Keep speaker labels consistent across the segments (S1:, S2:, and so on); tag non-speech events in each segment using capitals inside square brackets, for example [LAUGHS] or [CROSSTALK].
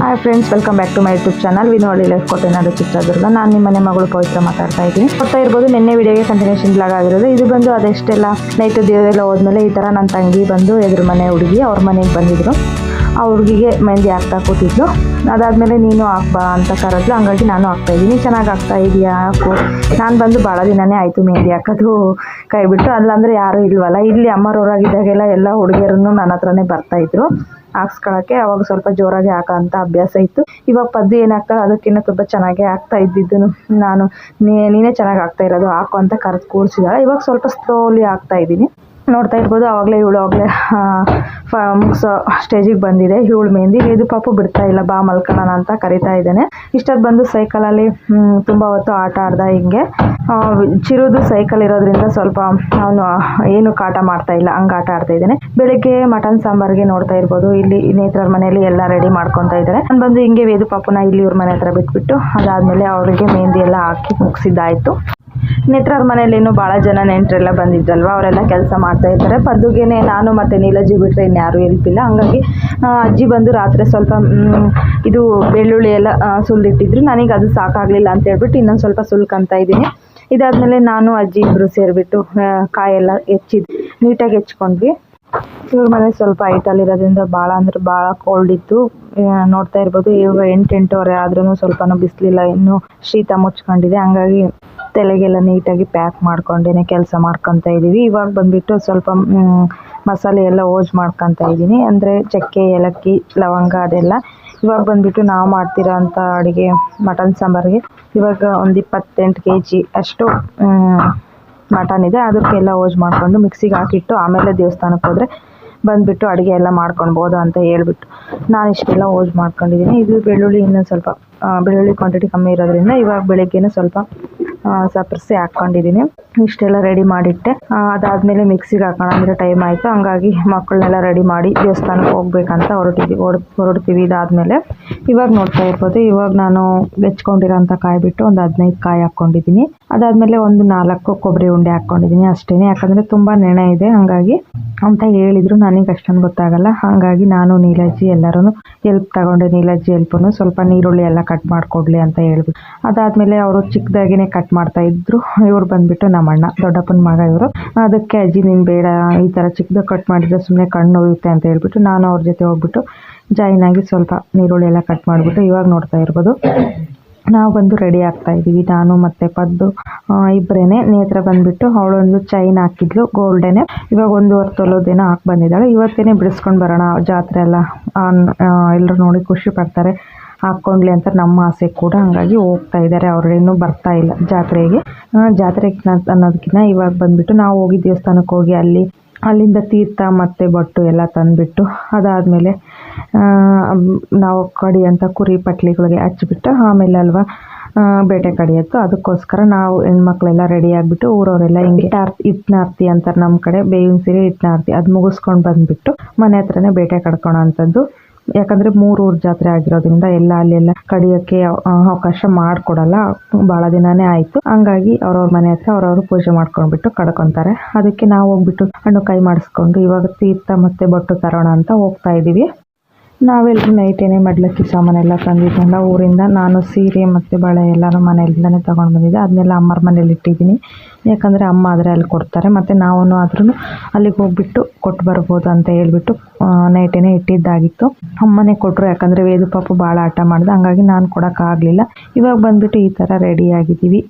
S1: Hi friends welcome back to my YouTube channel Vinoli life ಕೊಟ್ಟೆನಾಡು Chitradurga ನಾನು ನಿಮ್ಮ ಮನೆ ಮಗಳು ಪವಿತ್ರ ಮಾತಾಡ್ತಾ ಇದ್ದೀನಿ. ಕೊಡ್ತಾ ಇರ್ಬೋದು, ನಿನ್ನೆ ವಿಡಿಯೋಗೆ ಕಂಟಿನ್ಯೂಷನ್ ಬ್ಲಾಗ್ ಆಗಿರೋದು. ಇದು ಬಂದು ಅದೆಷ್ಟೆಲ್ಲ ನೈಟ್ ದೇವರೆಲ್ಲ ಹೋದ್ಮೇಲೆ ಈ ಥರ ನನ್ನ ತಂಗಿ ಬಂದು ಎದುರು ಮನೆ ಹುಡುಗಿ ಅವ್ರ ಮನೆಗೆ ಬಂದಿದ್ರು. ಆ ಹುಡುಗಿಗೆ ಮೆಹಂದಿ ಹಾಕ್ತಾ ಕೂತಿದ್ಲು. ಅದಾದಮೇಲೆ ನೀನು ಹಾಕ್ಬಾ ಅಂತ ಕರೆದ್ಲು. ಹಂಗಾಗಿ ನಾನು ಹಾಕ್ತಾ ಇದ್ದೀನಿ. ಚೆನ್ನಾಗಿ ಆಗ್ತಾ ಇದೆಯಾ? ಹಾಕು. ನಾನು ಬಂದು ಭಾಳ ದಿನನೇ ಆಯಿತು ಮೆಹಂದಿ ಹಾಕೋದು. ಕೈ ಬಿಟ್ಟು ಅಲ್ಲಾಂದರೆ ಯಾರೂ ಇಲ್ವಲ್ಲ. ಇಲ್ಲಿ ಅಮ್ಮರವರಾಗಿದ್ದಾಗೆಲ್ಲ ಎಲ್ಲ ಹುಡುಗಿಯರನ್ನು ನನ್ನ ಹತ್ರನೇ ಬರ್ತಾಯಿದ್ರು ಹಾಕ್ಸ್ಕೊಳ್ಳೋಕ್ಕೆ ಅವಾಗ ಸ್ವಲ್ಪ ಜೋರಾಗಿ ಹಾಕೋ ಅಂತ ಅಭ್ಯಾಸ ಇತ್ತು. ಇವಾಗ ಪದ್ದು ಏನಾಗ್ತದೆ ಅದಕ್ಕಿಂತ ತುಂಬ ಚೆನ್ನಾಗಿ ಆಗ್ತಾ ಇದ್ದಿದ್ದು ನಾನು. ನೀನೇ ಚೆನ್ನಾಗಿ ಆಗ್ತಾ ಇರೋದು. ಹಾಕು ಅಂತ ಕರೆದು ಕೂರಿಸಿದಾಳೆ. ಇವಾಗ ಸ್ವಲ್ಪ ಸ್ಲೋಲಿ ಹಾಕ್ತಾ ಇದ್ದೀನಿ. ನೋಡ್ತಾ ಇರ್ಬೋದು ಆವಾಗಲೇ ಇವಳು ಆಗಲೇ ಮುಗಿಸೋ ಸ್ಟೇಜಿಗೆ ಬಂದಿದೆ. ಇವಳು ಮೆಹಂದಿ ಇದು ಪಾಪು ಬಿಡ್ತಾ ಇಲ್ಲ, ಬಾ ಮಲ್ಕೊಳ್ಳೋಣ ಅಂತ ಕರಿತಾ ಇದ್ದಾನೆ. ಇಷ್ಟೊತ್ತು ಬಂದು ಸೈಕಲಲ್ಲಿ ತುಂಬ ಹೊತ್ತು ಆಟ ಆಡ್ದ ಹಿಂಗೆ. ಚಿರುದು ಸೈಕಲ್ ಇರೋದ್ರಿಂದ ಸ್ವಲ್ಪ ಅವನು ಏನು ಕಾಟ ಮಾಡ್ತಾ ಇಲ್ಲ, ಹಂಗೆ ಆಟ ಆಡ್ತಾ ಇದ್ದಾನೆ. ಬೆಳಿಗ್ಗೆ ಮಟನ್ ಸಾಂಬಾರ್ಗೆ ನೋಡ್ತಾ ಇರ್ಬೋದು. ಇಲ್ಲಿ ನೇತ್ರರ ಮನೆಯಲ್ಲಿ ಎಲ್ಲ ರೆಡಿ ಮಾಡ್ಕೊತಾ ಇದ್ದಾರೆ. ನಾನು ಬಂದು ಹಿಂಗೆ ವೇದು ಪಾಪನ ಇಲ್ಲಿ ಇವ್ರ ಮನೆ ಹತ್ರ ಬಿಟ್ಬಿಟ್ಟು, ಅದಾದಮೇಲೆ ಅವರಿಗೆ ಮೆಹಂದಿ ಎಲ್ಲ ಹಾಕಿ ಮುಗಿಸಿದ್ದಾಯಿತು. ನೇತ್ರರ ಮನೇಲಿನೂ ಭಾಳ ಜನ ನೆಂಟರೆಲ್ಲ ಬಂದಿದ್ದಲ್ವ, ಅವರೆಲ್ಲ ಕೆಲಸ ಮಾಡ್ತಾ ಇರ್ತಾರೆ. ಪದ್ದುಗೇನೆ ನಾನು ಮತ್ತು ನೀಲಜ್ಜಿ ಬಿಟ್ಟರೆ ಇನ್ಯಾರೂ ಹೆಲ್ಪ್ ಇಲ್ಲ. ಹಂಗಾಗಿ ಅಜ್ಜಿ ಬಂದು ರಾತ್ರಿ ಸ್ವಲ್ಪ ಇದು ಬೆಳ್ಳುಳ್ಳಿ ಎಲ್ಲ ಸುಲ್ದಿಟ್ಟಿದ್ರು. ನನಗೆ ಅದು ಸಾಕಾಗಲಿಲ್ಲ ಅಂತ ಹೇಳ್ಬಿಟ್ಟು ಇನ್ನೊಂದು ಸ್ವಲ್ಪ ಸುಲ್ಕಂತಾ ಇದ್ದೀನಿ. ಇದಾದಮೇಲೆ ನಾನು, ಅಜ್ಜಿ ಇಬ್ಬರು ಸೇರಿಬಿಟ್ಟು ಕಾಯೆಲ್ಲ ಹೆಚ್ಚಿದ್ವಿ ನೀಟಾಗಿ ಹೆಚ್ಕೊಂಡ್ವಿ ಇವ್ರ ಮನೆ ಸ್ವಲ್ಪ ಹೈಟಲ್ಲಿರೋದ್ರಿಂದ ಭಾಳ ಅಂದ್ರೆ ಭಾಳ ಕೋಲ್ಡ್ ಇತ್ತು. ನೋಡ್ತಾ ಇರ್ಬೋದು, ಇವಾಗ ಎಂಟು ಎಂಟೂವರೆ ಆದ್ರೂ ಸ್ವಲ್ಪನೂ ಬಿಸಿಲಿಲ್ಲ. ಇನ್ನೂ ಶೀತ ಮುಚ್ಕೊಂಡಿದೆ. ಹಂಗಾಗಿ ತಲೆಗೆಲ್ಲ ನೀಟಾಗಿ ಪ್ಯಾಕ್ ಮಾಡ್ಕೊಂಡೇನೆ ಕೆಲಸ ಮಾಡ್ಕೊತ ಇದ್ದೀವಿ ಇವಾಗ ಬಂದ್ಬಿಟ್ಟು ಸ್ವಲ್ಪ ಮಸಾಲೆ ಎಲ್ಲ ಓಜ್ ಮಾಡ್ಕೊತ ಇದ್ದೀನಿ ಅಂದರೆ ಚಕ್ಕೆ, ಏಲಕ್ಕಿ, ಲವಂಗ ಅದೆಲ್ಲ. ಇವಾಗ ಬಂದ್ಬಿಟ್ಟು ನಾವು ಮಾಡ್ತಿರೋ ಅಂಥ ಅಡುಗೆ, ಮಟನ್ ಸಾಂಬಾರಿಗೆ ಇವಾಗ ಒಂದು ಇಪ್ಪತ್ತೆಂಟು ಕೆ ಜಿ ಅಷ್ಟು ಮಟನ್ ಇದೆ. ಅದಕ್ಕೆಲ್ಲ ಓಜ್ ಮಾಡಿಕೊಂಡು ಮಿಕ್ಸಿಗೆ ಹಾಕಿಟ್ಟು ಆಮೇಲೆ ದೇವಸ್ಥಾನಕ್ಕೆ ಹೋದರೆ ಬಂದುಬಿಟ್ಟು ಅಡುಗೆ ಎಲ್ಲ ಮಾಡ್ಕೊಳ್ಬೋದು ಅಂತ ಹೇಳ್ಬಿಟ್ಟು ನಾನು ಇಷ್ಟೆಲ್ಲ ಓಜ್ ಮಾಡ್ಕೊಂಡಿದ್ದೀನಿ. ಇದು ಬೆಳ್ಳುಳ್ಳಿ ಇನ್ನೂ ಸ್ವಲ್ಪ ಬೆಳ್ಳುಳ್ಳಿ ಕ್ವಾಂಟಿಟಿ ಕಮ್ಮಿ ಇರೋದ್ರಿಂದ ಇವಾಗ ಬೆಳಗ್ಗೆನೇ ಸ್ವಲ್ಪ ಸಪ್ರಸಿ ಹಾಕ್ಕೊಂಡಿದ್ದೀನಿ. ಇಷ್ಟೆಲ್ಲ ರೆಡಿ ಮಾಡಿಟ್ಟೆ. ಅದಾದಮೇಲೆ ಮಿಕ್ಸಿಗೆ ಹಾಕೋಣ ಅಂದರೆ ಟೈಮ್ ಆಯಿತು. ಹಂಗಾಗಿ ಮಕ್ಕಳನ್ನೆಲ್ಲ ರೆಡಿ ಮಾಡಿ ದೇವಸ್ಥಾನಕ್ಕೆ ಹೋಗ್ಬೇಕಂತ ಹೊರಟಿದ್ದೀವಿ ಹೊಡ್ ಹೊರಡ್ತೀವಿ ಇದಾದಮೇಲೆ. ಇವಾಗ ನೋಡ್ತಾ ಇರ್ಬೋದು, ಇವಾಗ ನಾನು ಬೆಚ್ಕೊಂಡಿರೋಂಥ ಕಾಯಿ ಬಿಟ್ಟು ಒಂದು ಹದಿನೈದು ಕಾಯಿ ಹಾಕ್ಕೊಂಡಿದ್ದೀನಿ. ಅದಾದಮೇಲೆ ಒಂದು ನಾಲ್ಕು ಕೊಬ್ಬರಿ ಉಂಡೆ ಹಾಕ್ಕೊಂಡಿದ್ದೀನಿ ಅಷ್ಟೇ ಯಾಕಂದರೆ ತುಂಬ ನೆನೆ ಇದೆ, ಹಂಗಾಗಿ ಅಂತ ಹೇಳಿದ್ರು, ನನಗೆ ಅಷ್ಟೊಂದು ಗೊತ್ತಾಗಲ್ಲ. ಹಾಗಾಗಿ ನಾನು ನೀಲಜ್ಜಿ ಎಲ್ಲರೂ ಹೆಲ್ಪ್ ತಗೊಂಡೆ. ನೀಲಜ್ಜಿ ಹೆಲ್ಪನ್ನು ಸ್ವಲ್ಪ ನೀರುಳ್ಳಿ ಎಲ್ಲ ಕಟ್ ಮಾಡಿಕೊಡ್ಲಿ ಅಂತ ಹೇಳ್ಬಿಟ್ಟು ಅದಾದಮೇಲೆ ಅವರು ಚಿಕ್ಕದಾಗಿನೇ ಕಟ್ ಮಾಡ್ತಾ ಇದ್ರು. ಇವ್ರು ಬಂದ್ಬಿಟ್ಟು ನಮ್ಮ ಅಣ್ಣ ದೊಡ್ಡಪ್ಪನ ಮಗ ಇವರು. ಅದಕ್ಕೆ ಅಜ್ಜಿ, ನೀನು ಬೇಡ, ಈ ಥರ ಚಿಕ್ಕದಾಗ ಕಟ್ ಮಾಡಿದ್ರೆ ಸುಮ್ಮನೆ ಕಣ್ಣು ನೋಯುತ್ತೆ ಅಂತ ಹೇಳ್ಬಿಟ್ಟು ನಾನು ಅವ್ರ ಜೊತೆ ಹೋಗ್ಬಿಟ್ಟು ಜಾಯಿನ್ ಆಗಿ ಸ್ವಲ್ಪ ನೀರುಳ್ಳಿ ಎಲ್ಲ ಕಟ್ ಮಾಡಿಬಿಟ್ಟು ಇವಾಗ ನೋಡ್ತಾ ಇರ್ಬೋದು. ನಾವು ಬಂದು ರೆಡಿ ಆಗ್ತಾ ಇದ್ದೀವಿ. ನಾನು ಮತ್ತೆ ಪದ್ದು ಇಬ್ಬರೇ ನೇತ್ರ ಬಂದ್ಬಿಟ್ಟು ಅವಳೊಂದು ಚೈನ್ ಹಾಕಿದ್ಲು ಗೋಲ್ಡೇನೆ ಇವಾಗ ಒಂದೂವರೆ ತೊಲೋದೇನೋ ಹಾಕಿ ಬಂದಿದ್ದಾಳೆ. ಇವತ್ತೇನೆ ಬಿಡಿಸ್ಕೊಂಡು ಬರೋಣ, ಜಾತ್ರೆ ಎಲ್ಲ ಎಲ್ಲರೂ ನೋಡಿ ಖುಷಿ ಪಡ್ತಾರೆ. ಹಾಕ್ಕೊಂಡ್ಲಿ ಅಂತ ನಮ್ಮ ಆಸೆ ಕೂಡ ಹಂಗಾಗಿ ಹೋಗ್ತಾ ಇದ್ದಾರೆ. ಅವ್ರು ಇನ್ನೂ ಬರ್ತಾ ಇಲ್ಲ ಜಾತ್ರೆಗೆ. ಜಾತ್ರೆಗೆ ಅನ್ನೋದಕ್ಕಿಂತ ಇವಾಗ ಬಂದ್ಬಿಟ್ಟು ನಾವು ಹೋಗಿ ದೇವಸ್ಥಾನಕ್ಕೆ ಹೋಗಿ ಅಲ್ಲಿ, ಅಲ್ಲಿಂದ ತೀರ್ಥ, ಮತ್ತು ಬಟ್ಟು ಎಲ್ಲ ತಂದುಬಿಟ್ಟು ಅದಾದಮೇಲೆ ನಾವು ಕಡಿಯಂಥ ಕುರಿ ಪಟ್ಲಿಗಳಿಗೆ ಹಚ್ಬಿಟ್ಟು ಆಮೇಲೆ ಅಲ್ವಾ ಬೇಟೆ ಕಡಿಯೋದು ಅದಕ್ಕೋಸ್ಕರ ನಾವು ಹೆಣ್ಮಕ್ಳೆಲ್ಲ ರೆಡಿ ಆಗಿಬಿಟ್ಟು ಊರವರೆಲ್ಲ ಹಿಂಗೆ ಇಟ್ನಾರ್ತಿ ಅಂತಾರೆ ನಮ್ಮ ಕಡೆ, ಬೇವಿನ ಸೀರೆ ಇಟ್ನಾರ್ತಿ. ಅದು ಮುಗಿಸ್ಕೊಂಡು ಬಂದುಬಿಟ್ಟು ಮನೆ ಹತ್ರನೇ ಬೇಟೆ ಕಡ್ಕೊಳೋ ಅಂಥದ್ದು. ಯಾಕಂದರೆ ಮೂರು ಊರು ಜಾತ್ರೆ ಆಗಿರೋದ್ರಿಂದ ಎಲ್ಲ ಅಲ್ಲೆಲ್ಲ ಕಡಿಯೋಕ್ಕೆ ಅವಕಾಶ ಮಾಡಿಕೊಡಲ್ಲ. ಭಾಳ ದಿನನೇ ಆಯಿತು. ಹಂಗಾಗಿ ಅವ್ರವ್ರ ಮನೆ ಹತ್ರ ಅವ್ರವ್ರು ಪೂಜೆ ಮಾಡ್ಕೊಂಡ್ಬಿಟ್ಟು ಕಡ್ಕೊತಾರೆ. ಅದಕ್ಕೆ ನಾವು ಹೋಗ್ಬಿಟ್ಟು ಹಣ್ಣು ಕೈ ಮಾಡಿಸ್ಕೊಂಡು ಇವಾಗ ತೀರ್ಥ ಮತ್ತು ಬೊಟ್ಟು ತರೋಣ ಅಂತ ಹೋಗ್ತಾ ಇದ್ದೀವಿ ನಾವೆಲ್ಲರೂ ನೈಟೇನೆ ಮಡ್ಲಕ್ಕಿ ಸಾಮಾನೆಲ್ಲ ತಂದಿದ್ದಲ್ಲ ಊರಿಂದ ನಾನು ಸೀರೆ ಮತ್ತು ಬಳೆ ಎಲ್ಲರೂ ಮನೆಯಿಂದಲೇ ತೊಗೊಂಡು ಬಂದಿದ್ದೆ. ಅದನ್ನೆಲ್ಲ ಅಮ್ಮರ ಮನೇಲಿ ಇಟ್ಟಿದ್ದೀನಿ. ಯಾಕಂದರೆ ಅಮ್ಮ ಆದರೆ ಅಲ್ಲಿ ಕೊಡ್ತಾರೆ. ಮತ್ತು ನಾವೂ ಆದ್ರೂ ಅಲ್ಲಿಗೆ ಹೋಗ್ಬಿಟ್ಟು ಕೊಟ್ಟು ಬರ್ಬೋದು ಅಂತ ಹೇಳ್ಬಿಟ್ಟು ನೈಟೇನೆ ಇಟ್ಟಿದ್ದಾಗಿತ್ತು. ಅಮ್ಮನೇ ಕೊಟ್ಟರು ಯಾಕಂದರೆ ವೇದು ಪಾಪು ಭಾಳ ಆಟ ಮಾಡಿದೆ. ಹಂಗಾಗಿ ನಾನು ಕೊಡೋಕ್ಕಾಗಲಿಲ್ಲ ಇವಾಗ ಬಂದುಬಿಟ್ಟು ಈ ಥರ ರೆಡಿ ಆಗಿದ್ದೀವಿ.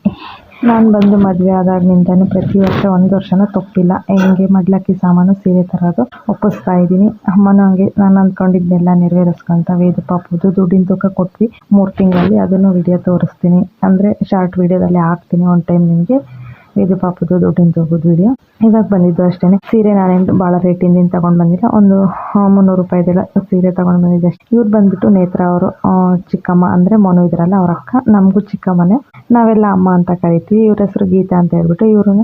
S1: ನಾನು ಬಂದು ಮದುವೆ ಆದಾಗಿನಿಂದನೂ ಪ್ರತಿ ವರ್ಷ ಒಂದು ವರ್ಷನೂ ತಪ್ಪಿಲ್ಲ. ಹೆಂಗೆ ಮಡ್ಲಕ್ಕಿ ಸಾಮಾನು ಸೀರೆ ತರೋದು ಒಪ್ಪಿಸ್ತಾ ಇದ್ದೀನಿ. ಅಮ್ಮನೂ ಹಂಗೆ, ನಾನು ಅಂದ್ಕೊಂಡಿದ್ದೆಲ್ಲ ನೆರವೇರಿಸ್ಕೊಂತ ವೇದ ಪಾಪುದು ದುಡ್ಡಿನ ತೂಕ ಕೊಟ್ವಿ. ಮೂರು ತಿಂಗಳಲ್ಲಿ ಅದನ್ನು ವಿಡಿಯೋ ತೋರಿಸ್ತೀನಿ. ಅಂದರೆ ಶಾರ್ಟ್ ವಿಡಿಯೋದಲ್ಲಿ ಹಾಕ್ತೀನಿ ಒಂದು ಟೈಮ್ ನಿಮಗೆ. ವೇದ ಪಾಪದು ದುಡ್ಡಿನ ತೂಕದ ವಿಡಿಯೋ. ಇವಾಗ ಬಂದಿದ್ದು ಅಷ್ಟೇ ಸೀರೆ ನಾನೇನು ಭಾಳ ರೇಟಿಂದ ತಗೊಂಡು ಬಂದಿಲ್ಲ. ಒಂದು ಮುನ್ನೂರು ಮುನ್ನೂರು ರೂಪಾಯಿದೆಲ್ಲ ಸೀರೆ ತಗೊಂಡು ಬಂದಿದ್ದೆ ಅಷ್ಟೇ. ಇವ್ರು ಬಂದ್ಬಿಟ್ಟು ನೇತ್ರ ಅವರು ಚಿಕ್ಕಮ್ಮ ಅಂದರೆ ಮನು ಇದ್ರಲ್ಲ ಅವ್ರ ಅಕ್ಕ. ನಮಗೂ ಚಿಕ್ಕಮ್ಮನೆ. ನಾವೆಲ್ಲ ಅಮ್ಮ ಅಂತ ಕರಿತೀವಿ ಇವ್ರ ಹೆಸರು ಗೀತಾ ಅಂತ ಹೇಳ್ಬಿಟ್ಟು ಇವರು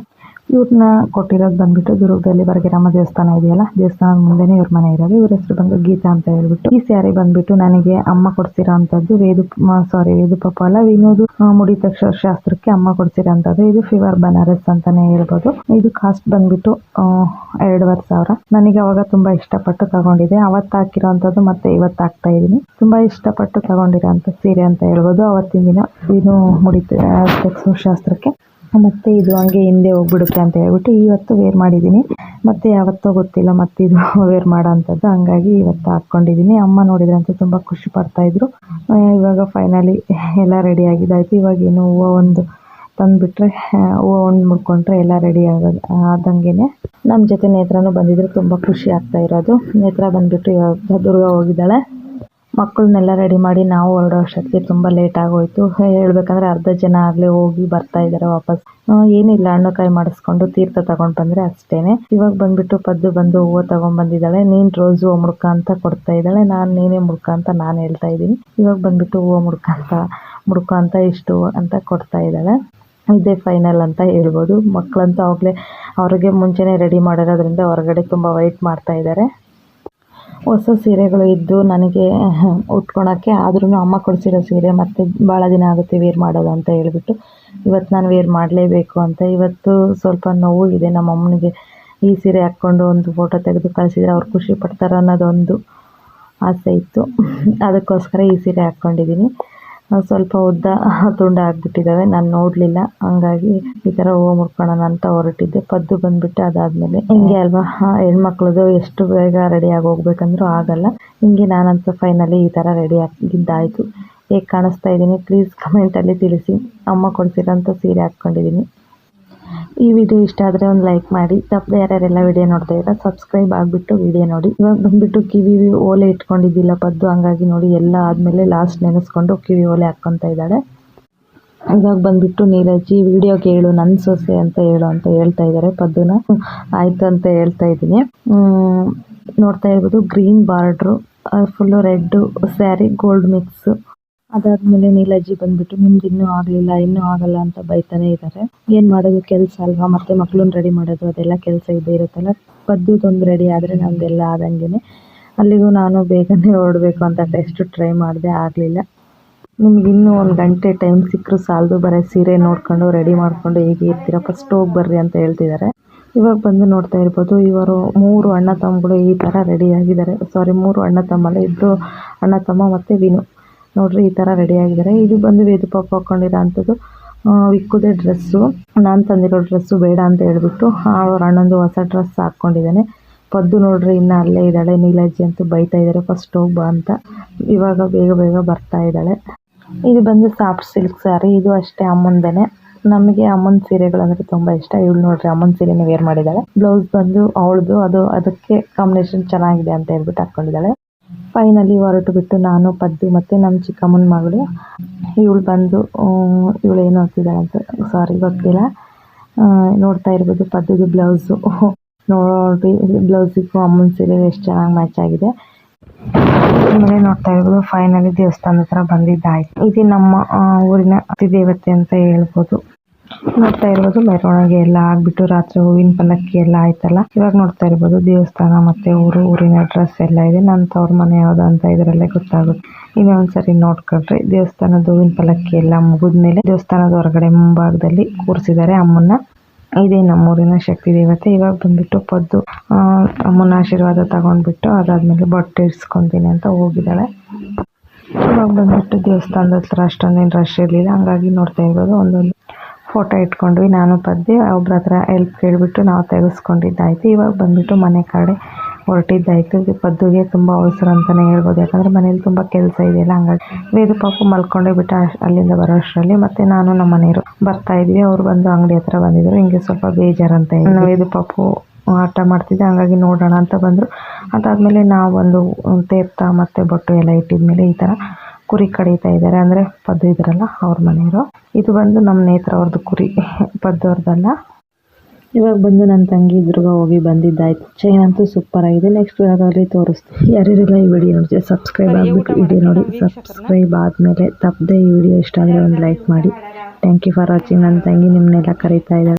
S1: ಇವ್ರನ್ನ ಕೊಟ್ಟಿರೋದು ಬಂದ್ಬಿಟ್ಟು ದುರ್ಗದಲ್ಲಿ ಬರಗಿರಮ್ಮ ದೇವಸ್ಥಾನ ಇದೆಯಲ್ಲ? ದೇವಸ್ಥಾನದ ಮುಂದೆನೇ ಇವ್ರ ಮನೆ ಇರೋದು. ಇವ್ರ ಹೆಸರು ಬಂದು ಗೀತಾ ಅಂತ ಹೇಳ್ಬಿಟ್ಟು. ಈ ಸ್ಯಾರಿ ಬಂದ್ಬಿಟ್ಟು ನನಗೆ ಅಮ್ಮ ಕೊಡ್ಸಿರೋ ಅಂತದ್ದು ವೇದು ಸಾರಿ ವೇದು ಪಾಪ ಅಲ್ಲ, ವಿನೋದು ಮುಡಿ ತಕ್ಷ ಶಾಸ್ತ್ರಕ್ಕೆ ಅಮ್ಮ ಕೊಡ್ಸಿರೋ ಅಂತದ್ದು ಇದು ಫಿವರ್ ಬನಾರಸ್ ಅಂತಾನೆ ಹೇಳ್ಬೋದು. ಇದು ಕಾಸ್ಟ್ ಬಂದ್ಬಿಟ್ಟು ಎರಡೂವರೆ ಸಾವಿರ. ನನಗೆ ಅವಾಗ ತುಂಬಾ ಇಷ್ಟಪಟ್ಟು ತಗೊಂಡಿದೆ ಅವತ್ತು ಹಾಕಿರೋಂಥದ್ದು ಮತ್ತೆ ಇವತ್ತು ಹಾಕ್ತಾ ಇದ್ದೀನಿ ತುಂಬಾ ಇಷ್ಟಪಟ್ಟು ತಗೊಂಡಿರೋಂಥ ಸೀರೆ ಅಂತ ಹೇಳ್ಬೋದು. ಅವತ್ತಿನ ದಿನ ವಿನು ಮುಡಿತ ಶಾಸ್ತ್ರಕ್ಕೆ. ಮತ್ತೆ ಇದು ಹಂಗೆ ಹಿಂದೆ ಹೋಗ್ಬಿಡುತ್ತೆ ಅಂತ ಹೇಳ್ಬಿಟ್ಟು ಇವತ್ತು ವೇರ್ ಮಾಡಿದ್ದೀನಿ. ಮತ್ತೆ ಯಾವತ್ತೋ ಗೊತ್ತಿಲ್ಲ ಮತ್ತೆ ಇದು [LAUGHS] ವೇರ್ ಮಾಡೋ ಅಂಥದ್ದು ಹಂಗಾಗಿ ಇವತ್ತು ಹಾಕ್ಕೊಂಡಿದ್ದೀನಿ. ಅಮ್ಮ ನೋಡಿದ್ರಂತೆ ತುಂಬ ಖುಷಿ ಪಡ್ತಾ ಇದ್ರು. ಇವಾಗ ಫೈನಲಿ [LAUGHS] ಎಲ್ಲ ರೆಡಿ ಆಗಿದ್ದಾಯ್ತು. ಇವಾಗ ಏನು ಹೂವು ಒಂದು ತಂದುಬಿಟ್ರೆ ಹೂವು ಒಂದು ಮುಡ್ಕೊಂಡ್ರೆ ಎಲ್ಲ ರೆಡಿ ಆಗೋದು ಆದಂಗೆ ನಮ್ಮ ಜೊತೆ ನೇತ್ರನೂ ಬಂದಿದ್ರು. ತುಂಬ ಖುಷಿ ಆಗ್ತಾ ಇರೋದು. ನೇತ್ರ ಬಂದುಬಿಟ್ಟು ಇವಾಗ ದುರ್ಗ ಹೋಗಿದ್ದಾಳೆ. ಮಕ್ಕಳನ್ನೆಲ್ಲ ರೆಡಿ ಮಾಡಿ ನಾವು ಹೊರಡೋ ಅಷ್ಟೊತ್ತಿಗೆ ತುಂಬ ಲೇಟ್ ಆಗೋಯ್ತು. ಹೇಳ್ಬೇಕಂದ್ರೆ ಅರ್ಧ ಜನ ಆಗಲೇ ಹೋಗಿ ಬರ್ತಾ ಇದ್ದಾರೆ ವಾಪಸ್. ಏನಿಲ್ಲ ಹಣ್ಣುಕಾಯಿ ಮಾಡಿಸ್ಕೊಂಡು ತೀರ್ಥ ತಗೊಂಡು ಬಂದ್ರೆ ಅಷ್ಟೇನೆ. ಇವಾಗ ಬಂದ್ಬಿಟ್ಟು ಪದ್ದು ಬಂದು ಹೂವು ತಗೊಂಡ್ ಬಂದಿದ್ದಾಳೆ. ನೀನ್ ರೋಸು ಮುಡ್ಕ ಅಂತ ಕೊಡ್ತಾ ಇದ್ದಾಳೆ. ನಾನು ನೀನೇ ಮುಡ್ಕ ಅಂತ ನಾನು ಹೇಳ್ತಾ ಇದ್ದೀನಿ. ಇವಾಗ ಬಂದ್ಬಿಟ್ಟು ಹೂವು ಮುಡ್ಕ ಅಂತ ಮುಡ್ಕ ಅಂತ ಇಷ್ಟು ಅಂತ ಕೊಡ್ತಾ ಇದ್ದಾಳೆ. ಇದೇ ಫೈನಲ್ ಅಂತ ಹೇಳ್ಬೋದು. ಮಕ್ಕಳಂತೂ ಆಗಲೇ ಅವ್ರಿಗೆ ಮುಂಚೆನೇ ರೆಡಿ ಮಾಡಿರೋದ್ರಿಂದ ಹೊರಗಡೆ ತುಂಬ ವೆಯ್ಟ್ ಮಾಡ್ತಾ ಇದ್ದಾರೆ. ಹೊಸ ಸೀರೆಗಳು ಇದ್ದು ನನಗೆ ಉಟ್ಕೊಳಕ್ಕೆ ಆದ್ರೂ ಅಮ್ಮ ಕೊಡಿಸಿರೋ ಸೀರೆ ಮತ್ತೆ ಭಾಳ ದಿನ ಆಗುತ್ತೆ ವೇರ್ ಮಾಡೋದು ಅಂತ ಹೇಳಿಬಿಟ್ಟು ಇವತ್ತು ನಾನು ವೇರ್ ಮಾಡಲೇಬೇಕು ಅಂತ. ಇವತ್ತು ಸ್ವಲ್ಪ ನೋವು ಇದೆ, ನಮ್ಮ ಅಮ್ಮನಿಗೆ ಈ ಸೀರೆ ಹಾಕ್ಕೊಂಡು ಒಂದು ಫೋಟೋ ತೆಗೆದು ಕಳಿಸಿದ್ರೆ ಅವ್ರು ಖುಷಿ ಪಡ್ತಾರೆ ಅನ್ನೋದೊಂದು ಆಸೆ ಇತ್ತು. ಅದಕ್ಕೋಸ್ಕರ ಈ ಸೀರೆ ಹಾಕ್ಕೊಂಡಿದ್ದೀನಿ ಸ್ವಲ್ಪ ಉದ್ದ [LAUGHS] ತುಂಡ ಆಗ್ಬಿಟ್ಟಿದ್ದಾವೆ. ನಾನು ನೋಡಲಿಲ್ಲ. ಹಂಗಾಗಿ ಈ ಥರ ಹೂವು ಮುಡ್ಕೊಳ್ಳೋಣ ಅಂತ ಹೊರಟಿದ್ದೆ. ಪದ್ದು ಬಂದ್ಬಿಟ್ಟು ಅದಾದ್ಮೇಲೆ ಹಿಂಗೆ ಅಲ್ವಾ? ಹೆಣ್ಮಕ್ಳದು ಎಷ್ಟು ಬೇಗ ರೆಡಿಯಾಗಿ ಹೋಗ್ಬೇಕಂದ್ರೂ ಆಗಲ್ಲ. ಹಿಂಗೆ ನಾನಂತೂ ಫೈನಲಿ ಈ ಥರ ರೆಡಿ ಆಗಿದ್ದಾಯ್ತು. ಹೇಗೆ ಕಾಣಿಸ್ತಾ ಇದ್ದೀನಿ? ಪ್ಲೀಸ್ ಕಮೆಂಟಲ್ಲಿ ತಿಳಿಸಿ. ಅಮ್ಮ ಕೊಡ್ಸಿರೋಂಥ ಸೀರೆ ಹಾಕ್ಕೊಂಡಿದ್ದೀನಿ. ಈ ವಿಡಿಯೋ ಇಷ್ಟ ಆದರೆ ಒಂದು ಲೈಕ್ ಮಾಡಿ. ತಪ್ಪದೆ ಯಾರ್ಯಾರೆಲ್ಲ ವಿಡಿಯೋ ನೋಡ್ತಾ ಇದ್ದಾರೆ ಸಬ್ಸ್ಕ್ರೈಬ್ ಆಗಿಬಿಟ್ಟು ವಿಡಿಯೋ ನೋಡಿ. ಇವಾಗ ಬಂದ್ಬಿಟ್ಟು ಕಿವಿ ಓಲೆ ಇಟ್ಕೊಂಡಿದ್ದಿಲ್ಲ ಪದ್ದು ಹಂಗಾಗಿ ನೋಡಿ ಎಲ್ಲ ಆದಮೇಲೆ ಲಾಸ್ಟ್ ನೆನೆಸ್ಕೊಂಡು ಕಿವಿ ಓಲೆ ಹಾಕ್ಕೊತಾ ಇದ್ದಾಳೆ. ಇವಾಗ ಬಂದ್ಬಿಟ್ಟು ನೀರಜ್ಜಿ ವಿಡಿಯೋ ಕೇಳು ನನ್ನ ಸೊಸೆ ಅಂತ ಹೇಳು ಅಂತ ಹೇಳ್ತಾ ಇದ್ದಾರೆ ಪದ್ದುನ. ಆಯ್ತು ಅಂತ ಹೇಳ್ತಾ ಇದ್ದೀನಿ. ನೋಡ್ತಾ ಇರ್ಬೋದು green border full red sari gold mix ಅದಾದ್ಮೇಲೆ ನೀಲಜ್ಜಿ ಬಂದ್ಬಿಟ್ಟು, ನಿಮ್ದು ಇನ್ನೂ ಆಗಲಿಲ್ಲ, ಇನ್ನೂ ಆಗಲ್ಲ ಅಂತ ಬೈತಾನೆ ಇದ್ದಾರೆ ಏನು ಮಾಡೋದು? ಕೆಲಸ ಅಲ್ವಾ? ಮತ್ತೆ ಮಕ್ಳನ್ನ ರೆಡಿ ಮಾಡೋದು, ಅದೆಲ್ಲ ಕೆಲಸ ಇದ್ದೇ ಇರುತ್ತಲ್ಲ? ಪದ್ದುದೊಂದು ರೆಡಿ ಆದರೆ ನಮ್ದೆಲ್ಲ ಆದಂಗೆನೆ. ಅಲ್ಲಿಗೂ ನಾನು ಬೇಗನೆ ಹೊರಡಬೇಕು ಅಂತ ಟೆಸ್ಟ್ ಟ್ರೈ ಮಾಡಿದೆ ಆಗಲಿಲ್ಲ. ನಿಮ್ಗೆ ಇನ್ನೂ ಒಂದು ಗಂಟೆ ಟೈಮ್ ಸಿಕ್ಕರು ಸಾಲದು, ಬರೀ ಸೀರೆ ನೋಡ್ಕೊಂಡು ರೆಡಿ ಮಾಡ್ಕೊಂಡು, ಹೀಗೆ ಇರ್ತೀರ? ಫಸ್ಟ್ ಹೋಗಿ ಬರ್ರಿ ಅಂತ ಹೇಳ್ತಿದ್ದಾರೆ ಇವಾಗ ಬಂದು ನೋಡ್ತಾ ಇರ್ಬೋದು, ಇವರು ಮೂರು ಅಣ್ಣ ತಮ್ಮಗಳು ಈ ಥರ ರೆಡಿ ಆಗಿದ್ದಾರೆ. ಸಾರಿ ಮೂರು ಅಣ್ಣ ತಮ್ಮಲ್ಲ ಇಬ್ಬರು ಅಣ್ಣ ತಮ್ಮ ಮತ್ತು ವಿನು. ನೋಡ್ರಿ ಈ ತರ ರೆಡಿ ಆಗಿದ್ದಾರೆ ಇದು ಬಂದು ವೇದು ಪಾಪ ಹಾಕೊಂಡಿರೋ ಡ್ರೆಸ್ ವಿಕ್ಕುದೇ ಡ್ರೆಸ್ಸು ನಾನು ತಂದಿರೋ ಡ್ರೆಸ್ಸು ಬೇಡ ಅಂತ ಹೇಳ್ಬಿಟ್ಟು ಅವ್ರ ಅಣ್ಣಂದು ಹೊಸ ಡ್ರೆಸ್ ಹಾಕ್ಕೊಂಡಿದ್ದಾನೆ ಪದ್ದು ನೋಡ್ರಿ, ಇನ್ನು ಅಲ್ಲೇ ಇದ್ದಾಳೆ. ನೀಲಜ್ಜಿ ಅಂತೂ ಬೈತಾ ಇದ್ದಾರೆ ಫಸ್ಟ್ ಹೋಗಿ ಬಾ ಅಂತ. ಇವಾಗ ಬೇಗ ಬೇಗ ಬರ್ತಾ ಇದ್ದಾಳೆ. ಇದು ಬಂದು ಸಾಫ್ಟ್ ಸಿಲ್ಕ್ ಸ್ಯಾರಿ ಇದು ಅಷ್ಟೇ ಅಮ್ಮಂದೇನೆ. ನಮಗೆ ಅಮ್ಮನ ಸೀರೆಗಳಂದ್ರೆ ತುಂಬ ಇಷ್ಟ. ಇವಳು ನೋಡ್ರಿ, ಅಮ್ಮನ ಸೀರೆನೇ ವೇರ್ ಮಾಡಿದ್ದಾಳೆ. ಬ್ಲೌಸ್ ಬಂದು, ಅವಳದು, ಅದು, ಅದಕ್ಕೆ ಕಾಂಬಿನೇಷನ್ ಚೆನ್ನಾಗಿದೆ ಅಂತ ಹೇಳ್ಬಿಟ್ಟು ಹಾಕ್ಕೊಂಡಿದ್ದಾಳೆ ಫೈನಲಿ ಹೊರಟು ಬಿಟ್ಟು ನಾನು ಪದ್ದು ಮತ್ತು ನಮ್ಮ ಚಿಕ್ಕಮ್ಮನ ಮಗಳು, ಇವಳು ಬಂದು ಇವಳು ಏನು ಓದ್ತಿದ್ದಾಳೆ ಅಂತ ಸಾರಿ ಗೊತ್ತಿಲ್ಲ. ನೋಡ್ತಾ ಇರ್ಬೋದು ಪದ್ದುದು ಬ್ಲೌಸು ನೋಡಿ ಬ್ಲೌಸಿಗೂ ಅಮ್ಮನ ಸೀರೆ ಎಷ್ಟು ಚೆನ್ನಾಗಿ ಮ್ಯಾಚ್ ಆಗಿದೆ. ಆಮೇಲೆ ನೋಡ್ತಾ ಇರ್ಬೋದು ಫೈನಲಿ ದೇವಸ್ಥಾನದ ಹತ್ರ ಬಂದಿದ್ದಾಯ್ತು. ಇದು ನಮ್ಮ ಊರಿನ ಊರಿನ ಅತಿದೇವತೆ ಅಂತ ಹೇಳ್ಬೋದು. ನೋಡ್ತಾ ಇರ್ಬೋದು, ಮೆರವಣಿಗೆ ಎಲ್ಲ ಆಗ್ಬಿಟ್ಟು ರಾತ್ರಿ ಹೂವಿನ ಪಲ್ಲಕ್ಕಿ ಎಲ್ಲ ಆಯ್ತಲ್ಲ? ಇವಾಗ ನೋಡ್ತಾ ಇರ್ಬೋದು, ದೇವಸ್ಥಾನ ಮತ್ತೆ ಊರು, ಊರಿನ ಡ್ರೆಸ್ ಎಲ್ಲ ಇದೆ. ನನ್ನ ತವ್ರ ಮನೆ ಯಾವ್ದು ಅಂತ ಇದರಲ್ಲೇ ಗೊತ್ತಾಗುತ್ತೆ. ಇನ್ನೊಂದ್ಸರಿ ನೋಡ್ಕೊಳ್ರಿ. ದೇವಸ್ಥಾನದ ಹೂವಿನ ಪಲ್ಲಕ್ಕಿ ಎಲ್ಲ ಮುಗಿದ್ಮೇಲೆ ದೇವಸ್ಥಾನದ ಹೊರಗಡೆ ಮುಂಭಾಗದಲ್ಲಿ ಕೂರಿಸಿದ್ದಾರೆ ಅಮ್ಮನ್ನ. ಇದೇ ನಮ್ಮೂರಿನ ಶಕ್ತಿ ದೇವತೆ. ಇವಾಗ ಬಂದ್ಬಿಟ್ಟು ಪದ್ದು ಅಮ್ಮನ ಆಶೀರ್ವಾದ ತಗೊಂಡ್ಬಿಟ್ಟು ಅದಾದ್ಮೇಲೆ ಬಟ್ಟೆ ಇಡ್ಸ್ಕೊಂತೀನಿ ಅಂತ ಹೋಗಿದ್ದಾಳೆ. ಇವಾಗ ಬಂದ್ಬಿಟ್ಟು ದೇವಸ್ಥಾನದ ಹತ್ರ ಅಷ್ಟೊಂದೇನು ರಶ್ ಇರಲಿಲ್ಲ. ಹಂಗಾಗಿ ನೋಡ್ತಾ ಇರೋದು ಒಂದೊಂದು ಫೋಟೋ ಇಟ್ಕೊಂಡ್ವಿ. ನಾನು ಪದ್ಯ ಒಬ್ರ ಹತ್ರ ಹೆಲ್ಪ್ ಕೇಳಿಬಿಟ್ಟು ನಾವು ತೆಗೆಸ್ಕೊಂಡಿದ್ದಾಯ್ತು. ಇವಾಗ ಬಂದ್ಬಿಟ್ಟು ಮನೆ ಕಡೆ ಹೊರಟಿದ್ದಾಯಿತು. ಪದ್ದುಗೆ ತುಂಬ ಅವಸರ ಅಂತಲೇ ಹೇಳ್ಬೋದು. ಯಾಕಂದರೆ ಮನೇಲಿ ತುಂಬ ಕೆಲಸ ಇದೆಯಲ್ಲ ಹಂಗಾಗಿ ವೇದು ಪಾಪು ಮಲ್ಕೊಂಡೇ ಬಿಟ್ಟು ಅಲ್ಲಿಂದ ಬರೋ ಅಷ್ಟರಲ್ಲಿ ಮತ್ತೆ ನಾನು ನಮ್ಮ ಮನೆಯವರು ಬರ್ತಾ ಇದ್ವಿ. ಅವ್ರು ಬಂದು ಅಂಗಡಿ ಹತ್ರ ಬಂದಿದ್ರು. ಹಿಂಗೆ ಸ್ವಲ್ಪ ಬೇಜಾರಂತ ಇದ್ವಿ. ವೇದು ಪಾಪು ಆಟ ಮಾಡ್ತಿದ್ದೆ. ಹಂಗಾಗಿ ನೋಡೋಣ ಅಂತ ಬಂದರು. ಅದಾದಮೇಲೆ ನಾವು ಒಂದು ತೀರ್ಥ ಮತ್ತು ಬೊಟ್ಟು ಎಲ್ಲ ಇಟ್ಟಿದ್ಮೇಲೆ ಈ ಥರ ಕುರಿ ಕಡಿತಾ ಇದ್ದಾರೆ ಅಂದ್ರೆ ಪದ್ದು ಇದ್ರಲ್ಲ ಅವ್ರ ಮನೆಯವರು. ಇದು ಬಂದು ನಮ್ಮ ನೇತ್ರ ಅವ್ರದ್ದು ಕುರಿ ಪದ್ದು ಅವ್ರದ್ದಲ್ಲ ಇವಾಗ ಬಂದು ನನ್ನ ತಂಗಿ ದುರ್ಗ ಹೋಗಿ ಬಂದಿದ್ದಾಯ್ತು. ಚೈನ್ ಅಂತೂ ಸೂಪರ್ ಆಗಿದೆ ನೆಕ್ಸ್ಟ್ ಅದರಲ್ಲಿ ತೋರಿಸ್ತೀನಿ. ಯಾರ್ಯಾರೆಲ್ಲ ಈ ವಿಡಿಯೋ ನೋಡಿದ್ರೆ ಸಬ್ಸ್ಕ್ರೈಬ್ ಆಗಿಬಿಟ್ಟು ವಿಡಿಯೋ ನೋಡಿ ಸಬ್ಸ್ಕ್ರೈಬ್ ಆದಮೇಲೆ ತಪ್ಪದೆ ಈ ವಿಡಿಯೋ ಇಷ್ಟ ಆದರೆ ಒಂದು ಲೈಕ್ ಮಾಡಿ. ಥ್ಯಾಂಕ್ ಯು ಫಾರ್ ವಾಚಿಂಗ್ ನನ್ನ ತಂಗಿ ನಿಮ್ಮನ್ನೆಲ್ಲ ಕರೀತಾ ಇದ್ದಾಳೆ.